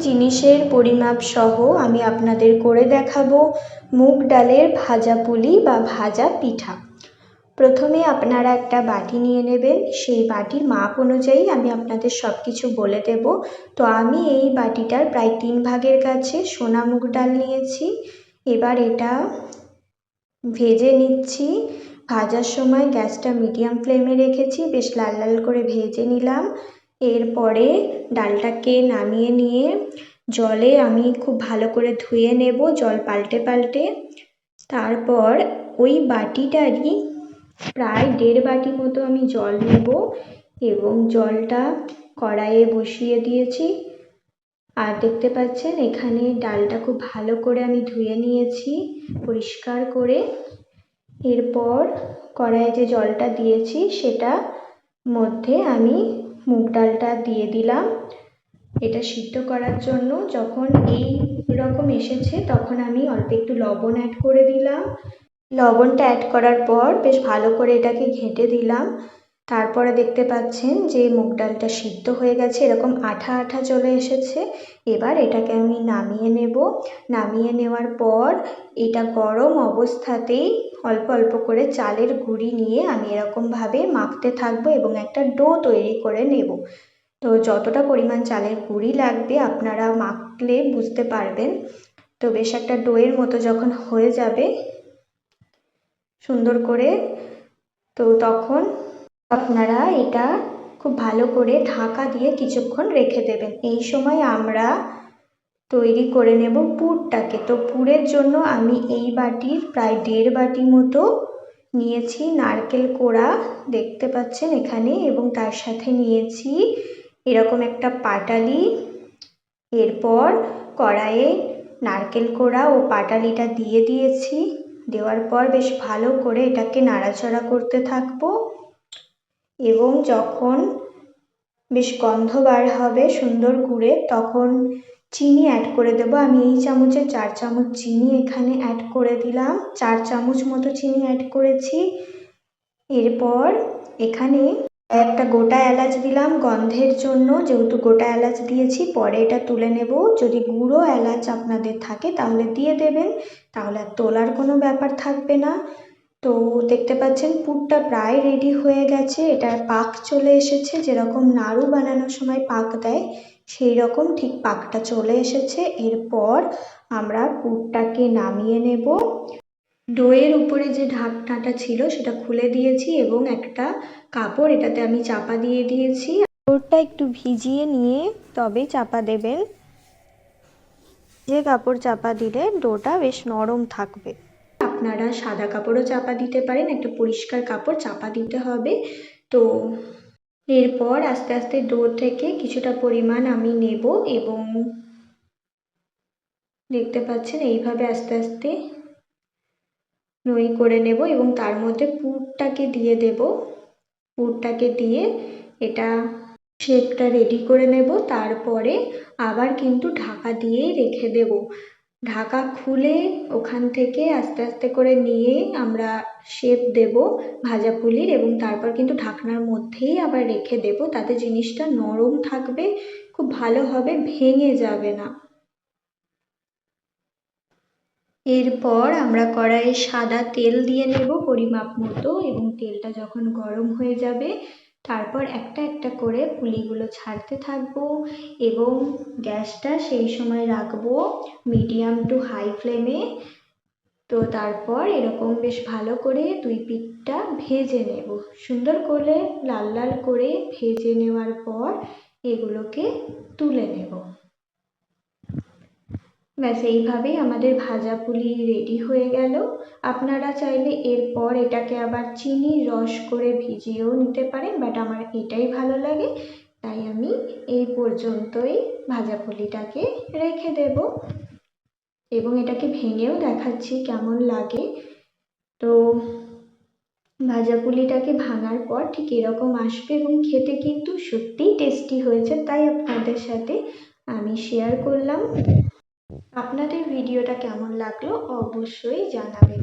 জিনিসের পরিমাপ সহ আমি আপনাদের করে দেখাবো মুগ ডালের ভাজা পুলি বা ভাজা পিঠা। প্রথমে আপনারা একটা বাটি নিয়ে নেবেন। সেই বাটির মাপ অনুযায়ী আমি আপনাদের সব কিছু বলে দেব। তো আমি এই বাটিটার প্রায় তিন ভাগের কাছে সোনা মুগ ডাল নিয়েছি। এবার এটা ভেজে নিচ্ছি। ভাজার সময় গ্যাসটা মিডিয়াম ফ্লেমে রেখেছি। বেশ লাল লাল করে ভেজে নিলাম। এরপরে ডালটাকে নামিয়ে নিয়ে জলে আমি খুব ভালো করে ধুয়ে নেব, জল পাল্টে পাল্টে। তারপর ওই বাটিটারই প্রায় দেড় বাটি মতো আমি জল নেব এবং জলটা কড়াইয়ে বসিয়ে দিয়েছি। আর দেখতে পাচ্ছেন, এখানে ডালটা খুব ভালো করে আমি ধুয়ে নিয়েছি পরিষ্কার করে। এরপর কড়াইয়ে যে জলটা দিয়েছি, সেটা মধ্যে আমি মুগ ডালটা দিয়ে দিলাম। এটা সিদ্ধ করার জন্য যখন এই রকম এসেছে তখন আমি অল্প একটু লবণ অ্যাড করে দিলাম। লবণটা অ্যাড করার পর বেশ ভালো করে এটাকে ঘেঁটে দিলাম। তারপরে দেখতে পাচ্ছেন যে মুগ ডালটা সিদ্ধ হয়ে গেছে, এরকম আঠা আঠা চলে এসেছে। এবার এটাকে আমি নামিয়ে নেব। নামিয়ে নেওয়ার পর এটা গরম অবস্থাতেই অল্প অল্প করে চালের গুঁড়ি নিয়ে আমি এরকমভাবে মাখতে থাকব এবং একটা ডো তৈরি করে নেব। তো যতটা পরিমাণ চালের গুঁড়ি লাগবে আপনারা মাখলে বুঝতে পারবেন। তো বেশ একটা ডোয়ের মতো যখন হয়ে যাবে সুন্দর করে, তো তখন আপনারা এটা খুব ভালো করে ঢাকা দিয়ে কিছুক্ষণ রেখে দেবেন। এই সময় আমরা তৈরি করে নেব পুরটাকে। তো পুরের জন্য আমি এই বাটির প্রায় দেড় বাটি মতো নিয়েছি নারকেল কোড়া, দেখতে পাচ্ছেন এখানে, এবং তার সাথে নিয়েছি এরকম একটা পাটালি। এরপর কড়াইয়ে নারকেল কোড়া ও পাটালিটা দিয়ে দিয়েছি। দেওয়ার পর বেশ ভালো করে এটাকে নাড়াচাড়া করতে থাকব। এবং যখন বেশ গন্ধ বার হবে সুন্দর গুড়ে, তখন চিনি অ্যাড করে দেবো। আমি এই চামচে চার চামচ চিনি এখানে অ্যাড করে দিলাম। চার চামচ মতো চিনি অ্যাড করেছি। এরপর এখানে একটা গোটা এলাচ দিলাম গন্ধের জন্য। যেহেতু গোটা এলাচ দিয়েছি, পরে এটা তুলে নেব। যদি গুঁড়ো এলাচ আপনাদের থাকে, তাহলে দিয়ে দেবেন। তাহলে আর তোলার কোনো ব্যাপার থাকবে না। তো দেখতে পাচ্ছেন পুরটা প্রায় রেডি হয়ে গেছে। এটার পাক চলে এসেছে। যেরকম নাড়ু বানানোর সময় পাক দেয় সেই রকম ঠিক পাকটা চলে এসেছে। এরপর আমরা পুরটাকে নামিয়ে নেব। ডোয়ের উপরে যে ঢাকনাটা ছিল, সেটা খুলে দিয়েছি এবং একটা কাপড় এটাতে আমি চাপা দিয়ে দিয়েছি। কাপড়টা একটু ভিজিয়ে নিয়ে তবে চাপা দেবেন। যে কাপড় চাপা দিলে ডোটা বেশ নরম থাকবে। আপনারা সাদা কাপড়ও চাপা দিতে পারেন, একটা পরিষ্কার কাপড় চাপা দিতে হবে। তো এরপর আস্তে আস্তে ডো থেকে কিছুটা পরিমাণ আমি নেব এবং দেখতে পাচ্ছেন এইভাবে আস্তে আস্তে নই করে নেব এবং তার মধ্যে পুরটাকে দিয়ে দেব। পুরটাকে দিয়ে এটা শেপটা রেডি করে নেব, তারপরে আবার কিন্তু ঢাকা দিয়েই রেখে দেব। ঢাকা খুলে ওখান থেকে আস্তে আস্তে করে নিয়ে আমরা শেপ দেব ভাজা পুলির এবং তারপর কিন্তু ঢাকনার মধ্যেই আবার রেখে দেব। তাতে জিনিসটা নরম থাকবে, খুব ভালো হবে, ভেঙে যাবে না। এরপর আমরা কড়াইয়ে সাদা তেল দিয়ে নেব পরিমাপ মতো এবং তেলটা যখন গরম হয়ে যাবে তারপর একটা একটা করে পুলিগুলো ছাড়তে থাকব এবং গ্যাসটা সেই সময় রাখব মিডিয়াম টু হাই ফ্লেমে। তো তারপর এরকম বেশ ভালো করে দুই পিঠটা ভেজে নেব। সুন্দর করে লাল লাল করে ভেজে নেওয়ার পর এগুলোকে তুলে নেব। ব্যাস এইভাবেই আমাদের ভাজা পুলি রেডি হয়ে গেল। আপনারা চাইলে এরপর এটাকে আবার চিনি, রস করে ভিজিয়েও নিতে পারেন বাট আমার এটাই ভালো লাগে। তাই আমি এই পর্যন্তই ভাজা পুলিটাকে রেখে দেব। এবং এটাকে ভেঙেও দেখাচ্ছি কেমন লাগে। তো ভাজা পুলিটাকে ভাঙার পর ঠিক এরকম আসবে এবং খেতে কিন্তু সত্যিই টেস্টি হয়েছে, তাই আপনাদের সাথে আমি শেয়ার করলাম। আপনাদের ভিডিওটা কেমন লাগল অবশ্যই জানাবেন।